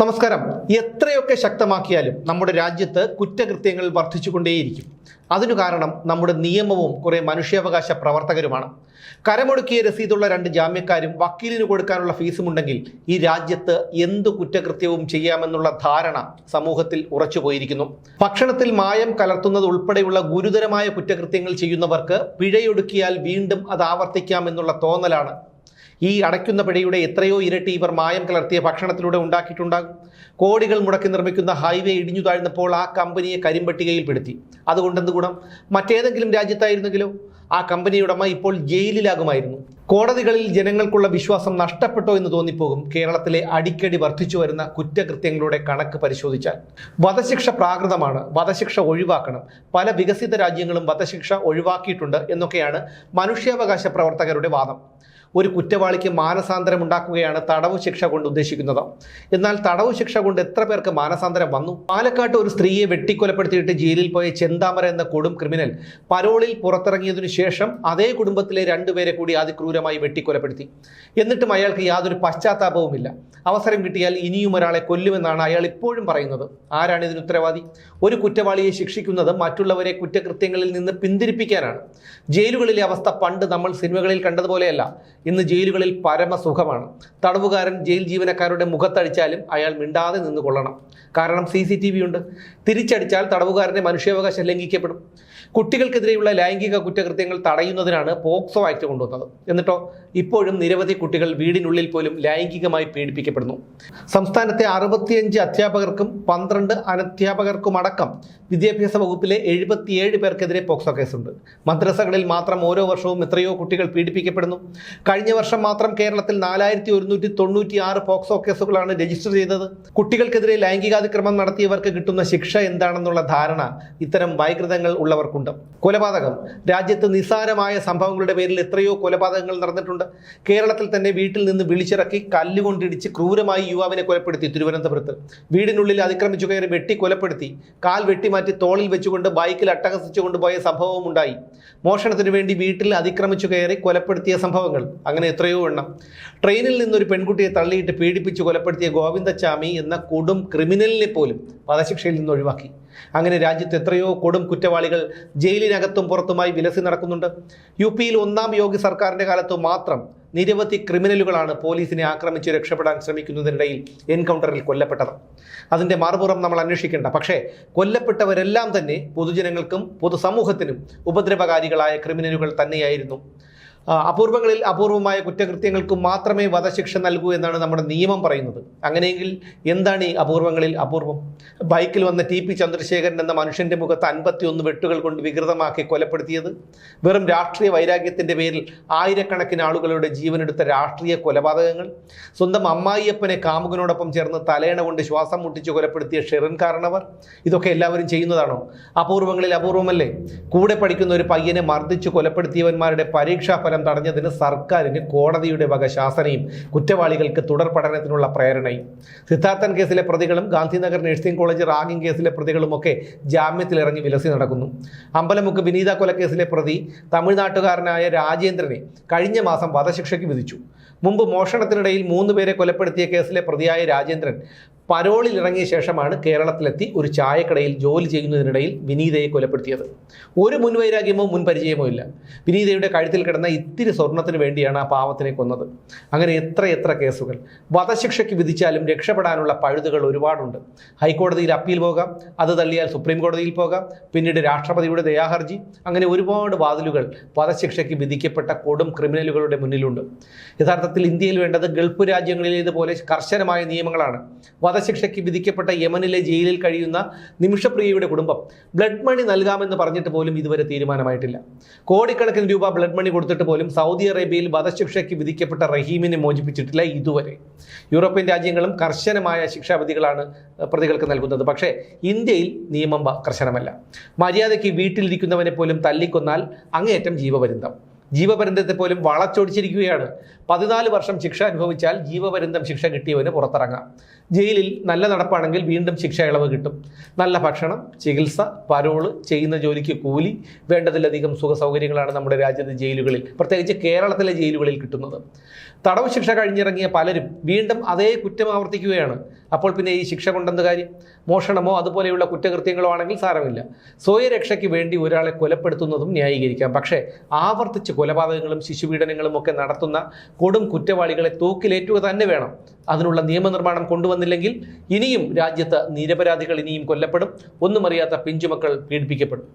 നമസ്കാരം. എത്രയൊക്കെ ശക്തമാക്കിയാലും നമ്മുടെ രാജ്യത്ത് കുറ്റകൃത്യങ്ങൾ വർദ്ധിച്ചുകൊണ്ടേയിരിക്കും. അതിനു കാരണം നമ്മുടെ നിയമവും കുറേ മനുഷ്യാവകാശ പ്രവർത്തകരുമാണ്. കരമൊടുക്കിയ രസീതുള്ള രണ്ട് ജാമ്യക്കാരും വക്കീലിന് കൊടുക്കാനുള്ള ഫീസുമുണ്ടെങ്കിൽ ഈ രാജ്യത്ത് എന്തു കുറ്റകൃത്യവും ചെയ്യാമെന്നുള്ള ധാരണ സമൂഹത്തിൽ ഉറച്ചുപോയിരിക്കുന്നു. ഭക്ഷണത്തിൽ മായം കലർത്തുന്നത് ഉൾപ്പെടെയുള്ള ഗുരുതരമായ കുറ്റകൃത്യങ്ങൾ ചെയ്യുന്നവർക്ക് പിഴയൊടുക്കിയാൽ വീണ്ടും അത് ആവർത്തിക്കാമെന്നുള്ള തോന്നലാണ് ഈ അടയ്ക്കുന്ന പിഴയുടെ എത്രയോ ഇരട്ടി ഇവർ മായം കലർത്തിയ ഭക്ഷണത്തിലൂടെ ഉണ്ടാക്കിയിട്ടുണ്ടാകും. കോടികൾ മുടക്കി നിർമ്മിക്കുന്ന ഹൈവേ ഇടിഞ്ഞു താഴ്ന്നപ്പോൾ ആ കമ്പനിയെ കരിമ്പട്ടികയിൽപ്പെടുത്തി അതുകൊണ്ട് എന്ത് ഗുണം? മറ്റേതെങ്കിലും രാജ്യത്തായിരുന്നെങ്കിലോ? ആ കമ്പനിയുടമ ഇപ്പോൾ ജയിലിലാകുമായിരുന്നു. കോടതികളിൽ ജനങ്ങൾക്കുള്ള വിശ്വാസം നഷ്ടപ്പെട്ടോ എന്ന് തോന്നിപ്പോകും. കേരളത്തിലെ അടിക്കടി വർദ്ധിച്ചു വരുന്ന കുറ്റകൃത്യങ്ങളുടെ കണക്ക് പരിശോധിച്ചാൽ. വധശിക്ഷ പ്രാകൃതമാണ്. വധശിക്ഷ ഒഴിവാക്കണം. പല വികസിത രാജ്യങ്ങളും വധശിക്ഷ ഒഴിവാക്കിയിട്ടുണ്ട് എന്നൊക്കെയാണ് മനുഷ്യാവകാശ പ്രവർത്തകരുടെ വാദം. ഒരു കുറ്റവാളിക്ക് മാനസാന്തരം ഉണ്ടാക്കുകയാണ് തടവ് ശിക്ഷ കൊണ്ട് ഉദ്ദേശിക്കുന്നത്. എന്നാൽ തടവ് ശിക്ഷ കൊണ്ട് എത്ര പേർക്ക് മാനസാന്തരം വന്നു? പാലക്കാട്ട് ഒരു സ്ത്രീയെ വെട്ടിക്കൊലപ്പെടുത്തിയിട്ട് ജയിലിൽ പോയ ചെന്താമര എന്ന കൊടും ക്രിമിനൽ പരോളിൽ പുറത്തിറങ്ങിയതിനു ശേഷം അതേ കുടുംബത്തിലെ രണ്ടുപേരെ കൂടി അതിക്രൂരമായി വെട്ടിക്കൊലപ്പെടുത്തി. എന്നിട്ടും അയാൾക്ക് യാതൊരു പശ്ചാത്താപവുമില്ല. അവസരം കിട്ടിയാൽ ഇനിയും ഒരാളെ കൊല്ലുമെന്നാണ് അയാൾ ഇപ്പോഴും പറയുന്നത്. ആരാണ് ഇതിന് ഉത്തരവാദി? ഒരു കുറ്റവാളിയെ ശിക്ഷിക്കുന്നത് മറ്റുള്ളവരെ കുറ്റകൃത്യങ്ങളിൽ നിന്ന് പിന്തിരിപ്പിക്കാനാണ്. ജയിലുകളിലെ അവസ്ഥ പണ്ട് നമ്മൾ സിനിമകളിൽ കണ്ടതുപോലെയല്ല. ഇന്ന് ജയിലുകളിൽ പരമസുഖമാണ്. തടവുകാരൻ ജയിൽ ജീവനക്കാരുടെ മുഖത്തടിച്ചാലും അയാൾ മിണ്ടാതെ നിന്ന് കൊള്ളണം. കാരണം സി സി ടി വി ഉണ്ട്. തിരിച്ചടിച്ചാൽ തടവുകാരന്റെ മനുഷ്യാവകാശം ലംഘിക്കപ്പെടും. കുട്ടികൾക്കെതിരെയുള്ള ലൈംഗിക കുറ്റകൃത്യങ്ങൾ തടയുന്നതിനാണ് പോക്സോ ആക്ട് കൊണ്ടുവന്നത്. എന്നിട്ടോ ഇപ്പോഴും നിരവധി കുട്ടികൾ വീടിനുള്ളിൽ പോലും ലൈംഗികമായി പീഡിപ്പിക്കപ്പെടുന്നു. സംസ്ഥാനത്തെ അറുപത്തിയഞ്ച് അധ്യാപകർക്കും പന്ത്രണ്ട് അനധ്യാപകർക്കുമടക്കം വിദ്യാഭ്യാസ വകുപ്പിലെ എഴുപത്തിയേഴ് പേർക്കെതിരെ പോക്സോ കേസുണ്ട്. മദ്രസകളിൽ മാത്രം ഓരോ വർഷവും എത്രയോ കുട്ടികൾ പീഡിപ്പിക്കപ്പെടുന്നു. കഴിഞ്ഞ വർഷം മാത്രം കേരളത്തിൽ നാലായിരത്തി ഒരുന്നൂറ്റി തൊണ്ണൂറ്റി ആറ് പോക്സോ കേസുകളാണ് രജിസ്റ്റർ ചെയ്തത്. കുട്ടികൾക്കെതിരെ ലൈംഗികാതിക്രമം നടത്തിയവർക്ക് കിട്ടുന്ന ശിക്ഷ എന്താണെന്നുള്ള ധാരണ ഇത്തരം വൈകൃതങ്ങൾ ഉള്ളവർക്കുണ്ട്. കൊലപാതകം. രാജ്യത്ത് നിസ്സാരമായ സംഭവങ്ങളുടെ പേരിൽ എത്രയോ കൊലപാതകങ്ങൾ നടന്നിട്ടുണ്ട്. കേരളത്തിൽ തന്നെ വീട്ടിൽ നിന്ന് വിളിച്ചിറക്കി കല്ലുകൊണ്ടിടിച്ച് ക്രൂരമായി യുവാവിനെ കൊലപ്പെടുത്തി തിരുവനന്തപുരത്ത്. വീടിനുള്ളിൽ അതിക്രമിച്ചു കയറി വെട്ടി കൊലപ്പെടുത്തി. കാൽ വെട്ടിമാറ്റി തോളിൽ വെച്ചുകൊണ്ട് ബൈക്കിൽ അട്ടഹസിച്ചു കൊണ്ടുപോയ സംഭവവും ഉണ്ടായി മോഷണത്തിനു വേണ്ടി വീട്ടിൽ അതിക്രമിച്ചു കയറി കൊലപ്പെടുത്തിയ സംഭവങ്ങൾ. അങ്ങനെ എത്രയോ എണ്ണം. ട്രെയിനിൽ നിന്നൊരു പെൺകുട്ടിയെ തള്ളിയിട്ട് പീഡിപ്പിച്ച് കൊലപ്പെടുത്തിയ ഗോവിന്ദച്ചാമി എന്ന കൊടും ക്രിമിനലിനെ പോലും വധശിക്ഷയിൽ നിന്ന് ഒഴിവാക്കി. അങ്ങനെ രാജ്യത്ത് എത്രയോ കൊടും കുറ്റവാളികൾ ജയിലിനകത്തും പുറത്തുമായി വിലസി നടക്കുന്നുണ്ട്. യു പിയിൽ ഒന്നാം യോഗി സർക്കാരിന്റെ കാലത്ത് മാത്രം നിരവധി ക്രിമിനലുകളാണ് പോലീസിനെ ആക്രമിച്ച് രക്ഷപ്പെടാൻ ശ്രമിക്കുന്നതിനിടയിൽ എൻകൗണ്ടറിൽ കൊല്ലപ്പെട്ടത്. അതിന്റെ മറുപുറം നമ്മൾ അന്വേഷിക്കേണ്ട. പക്ഷേ കൊല്ലപ്പെട്ടവരെല്ലാം തന്നെ പൊതുജനങ്ങൾക്കും പൊതുസമൂഹത്തിനും ഉപദ്രവകാരികളായ ക്രിമിനലുകൾ തന്നെയായിരുന്നു. അപൂർവങ്ങളിൽ അപൂർവമായ കുറ്റകൃത്യങ്ങൾക്ക് മാത്രമേ വധശിക്ഷ നൽകൂ എന്നാണ് നമ്മുടെ നിയമം പറയുന്നത്. അങ്ങനെയെങ്കിൽ എന്താണ് ഈ അപൂർവങ്ങളിൽ അപൂർവം? ബൈക്കിൽ വന്ന ടി പി ചന്ദ്രശേഖരൻ എന്ന മനുഷ്യന്റെ മുഖത്ത് അൻപത്തിയൊന്ന് വെട്ടുകൾ കൊണ്ട് വികൃതമാക്കി കൊലപ്പെടുത്തിയത്. വെറും രാഷ്ട്രീയ വൈരാഗ്യത്തിന്റെ പേരിൽ ആയിരക്കണക്കിന് ആളുകളുടെ ജീവനെടുത്ത രാഷ്ട്രീയ കൊലപാതകങ്ങൾ. സ്വന്തം അമ്മായിയപ്പനെ കാമുകനോടൊപ്പം ചേർന്ന് തലയണ കൊണ്ട് ശ്വാസം മുട്ടിച്ച് കൊലപ്പെടുത്തിയ ഷെറിൻ കാരണവർ. ഇതൊക്കെ എല്ലാവരും ചെയ്യുന്നതാണോ? അപൂർവങ്ങളിൽ അപൂർവമല്ലേ? കൂടെ പഠിക്കുന്ന ഒരു പയ്യനെ മർദ്ദിച്ച് കൊലപ്പെടുത്തിയവന്മാരുടെ പരീക്ഷാ ഫലം തടഞ്ഞതിന് സർക്കാരിന് കോടതിയുടെ വക ശാസനയും കുറ്റവാളികൾക്ക് തുടർ പഠനത്തിനുള്ള പ്രേരണയും. സിദ്ധാർത്ഥൻ കേസിലെ പ്രതികളും ഗാന്ധിനഗർ നഴ്സിംഗ് കോളേജ് റാഗിംഗ് കേസിലെ പ്രതികളുമൊക്കെ ജാമ്യത്തിലിറങ്ങി വിലസി നടക്കുന്നു. അമ്പലമുക്ക് വിനീത കൊലക്കേസിലെ പ്രതി തമിഴ്നാട്ടുകാരനായ രാജേന്ദ്രനെ കഴിഞ്ഞ മാസം വധശിക്ഷയ്ക്ക് വിധിച്ചു. മുമ്പ് മോഷണത്തിനിടയിൽ മൂന്ന് പേരെ കൊലപ്പെടുത്തിയ കേസിലെ പ്രതിയായ രാജേന്ദ്രൻ പരോളിൽ ഇറങ്ങിയ ശേഷമാണ് കേരളത്തിലെത്തി ഒരു ചായക്കടയിൽ ജോലി ചെയ്യുന്നതിനിടയിൽ വിനീതയെ കൊലപ്പെടുത്തിയത്. ഒരു മുൻവൈരാഗ്യമോ മുൻപരിചയമോ ഇല്ല. വിനീതയുടെ കഴുത്തിൽ കിടന്ന ഇത്തിരി സ്വർണത്തിന് വേണ്ടിയാണ് ആ പാവത്തിനെ കൊന്നത്. അങ്ങനെ എത്ര എത്ര കേസുകൾ. വധശിക്ഷയ്ക്ക് വിധിച്ചാലും രക്ഷപ്പെടാനുള്ള പഴുതുകൾ ഒരുപാടുണ്ട്. ഹൈക്കോടതിയിൽ അപ്പീൽ പോകാം. അത് തള്ളിയാൽ സുപ്രീം കോടതിയിൽ പോകാം. പിന്നീട് രാഷ്ട്രപതിയുടെ ദയാഹർജി. അങ്ങനെ ഒരുപാട് വാതിലുകൾ വധശിക്ഷയ്ക്ക് വിധിക്കപ്പെട്ട കൊടും ക്രിമിനലുകളുടെ മുന്നിലുണ്ട്. യഥാർത്ഥത്തിൽ ഇന്ത്യയിൽ വേണ്ടത് ഗൾഫ് രാജ്യങ്ങളിലേതുപോലെ കർശനമായ നിയമങ്ങളാണ്. വധശിക്ഷയ്ക്ക് വിധിക്കപ്പെട്ട യമനിലെ ജയിലിൽ കഴിയുന്ന നിമിഷപ്രിയയുടെ കുടുംബം ബ്ലഡ് മണി നൽകാമെന്ന് പറഞ്ഞിട്ട് പോലും ഇതുവരെ തീരുമാനമായിട്ടില്ല. കോടിക്കണക്കിന് രൂപ ബ്ലഡ് മണി കൊടുത്തിട്ട് പോലും സൗദി അറേബ്യയിൽ വധശിക്ഷയ്ക്ക് വിധിക്കപ്പെട്ട റഹീമിനെ മോചിപ്പിച്ചിട്ടില്ല ഇതുവരെ. യൂറോപ്യൻ രാജ്യങ്ങളും കർശനമായ ശിക്ഷാവിധികളാണ് പ്രതികൾക്ക് നൽകുന്നത്. പക്ഷേ ഇന്ത്യയിൽ നിയമം കർശനമല്ല. മര്യാദയ്ക്ക് വീട്ടിലിരിക്കുന്നവനെ പോലും തല്ലിക്കൊന്നാൽ അങ്ങേയറ്റം ജീവപര്യന്തം. ജീവപര്യന്തത്തെ പോലും വളച്ചൊടിച്ചിരിക്കുകയാണ്. പതിനാല് വർഷം ശിക്ഷ അനുഭവിച്ചാൽ ജീവപര്യന്തം ശിക്ഷ കിട്ടിയവന് പുറത്തിറങ്ങാം. ജയിലിൽ നല്ല നടപ്പാണെങ്കിൽ വീണ്ടും ശിക്ഷ ഇളവ് കിട്ടും. നല്ല ഭക്ഷണം ചികിത്സ പരോൾ ചെയ്യുന്ന ജോലിക്ക് കൂലി വേണ്ടതിലധികം സുഖ സൗകര്യങ്ങളാണ് നമ്മുടെ രാജ്യത്തെ ജയിലുകളിൽ പ്രത്യേകിച്ച് കേരളത്തിലെ ജയിലുകളിൽ കിട്ടുന്നത്. തടവ് ശിക്ഷ കഴിഞ്ഞിറങ്ങിയ പലരും വീണ്ടും അതേ കുറ്റം ആവർത്തിക്കുകയാണ്. അപ്പോൾ പിന്നെ ഈ ശിക്ഷ കൊണ്ടെന്ത് കാര്യം? മോഷണമോ അതുപോലെയുള്ള കുറ്റകൃത്യങ്ങളോ ആണെങ്കിൽ സാരമില്ല. സ്വയരക്ഷയ്ക്ക് വേണ്ടി ഒരാളെ കൊലപ്പെടുത്തുന്നതും ന്യായീകരിക്കാം. പക്ഷേ ആവർത്തിച്ച് കൊലപാതകങ്ങളും ശിശുപീഡനങ്ങളും ഒക്കെ നടത്തുന്ന കൊടും കുറ്റവാളികളെ തൂക്കിലേറ്റുക തന്നെ വേണം. അതിനുള്ള നിയമനിർമ്മാണം കൊണ്ടുവന്നില്ലെങ്കിൽ ഇനിയും രാജ്യത്ത് നിരപരാധികൾ ഇനിയും കൊല്ലപ്പെടും. ഒന്നുമറിയാത്ത പിഞ്ചുമക്കൾ പീഡിപ്പിക്കപ്പെടും.